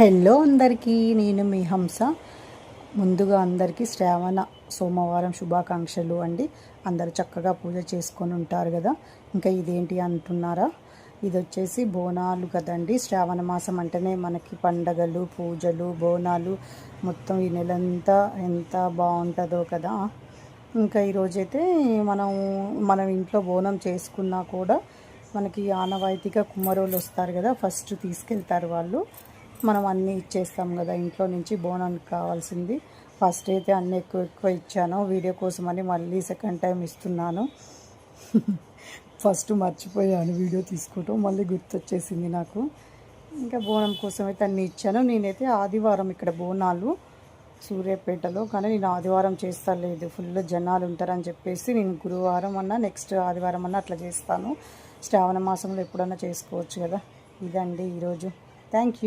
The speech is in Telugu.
హలో అందరికీ నేను మీ హంస. ముందుగా అందరికీ శ్రావణ సోమవారం శుభాకాంక్షలు అండి. అందరు చక్కగా పూజ చేసుకొని ఉంటారు కదా. ఇంకా ఇదేంటి అంటున్నారా? ఇది వచ్చేసి బోనాలు కదండి. శ్రావణ మాసం అంటేనే మనకి పండగలు పూజలు బోనాలు. మొత్తం ఈ నెలంతా ఎంత బాగుంటుందో కదా. ఇంకా ఈరోజైతే మనం మనం ఇంట్లో బోనం చేసుకున్నా కూడా మనకి ఆనవాయితీగా కుమ్మరోళ్ళు వస్తారు కదా. ఫస్ట్ తీసుకెళ్తారు వాళ్ళు. మనం అన్నీ ఇచ్చేస్తాం కదా ఇంట్లో నుంచి బోనానికి కావాల్సింది. ఫస్ట్ అయితే అన్నీ ఎక్కువ ఎక్కువ ఇచ్చాను. వీడియో కోసమని మళ్ళీ సెకండ్ టైం ఇస్తున్నాను. ఫస్ట్ మర్చిపోయాను వీడియో తీసుకోవటం మళ్ళీ గుర్తొచ్చేసింది నాకు. ఇంకా బోనం కోసం అయితే అన్నీ ఇచ్చాను. నేనైతే ఆదివారం ఇక్కడ బోనాలు సూర్యాపేటలో కానీ నేను ఆదివారం చేస్తా లేదు ఫుల్ జనాలు ఉంటారని చెప్పేసి నేను గురువారం అన్నా నెక్స్ట్ ఆదివారం అన్నా అట్లా చేస్తాను. శ్రావణ మాసంలో ఎప్పుడన్నా చేసుకోవచ్చు కదా. ఇదండి ఈరోజు. Thank you.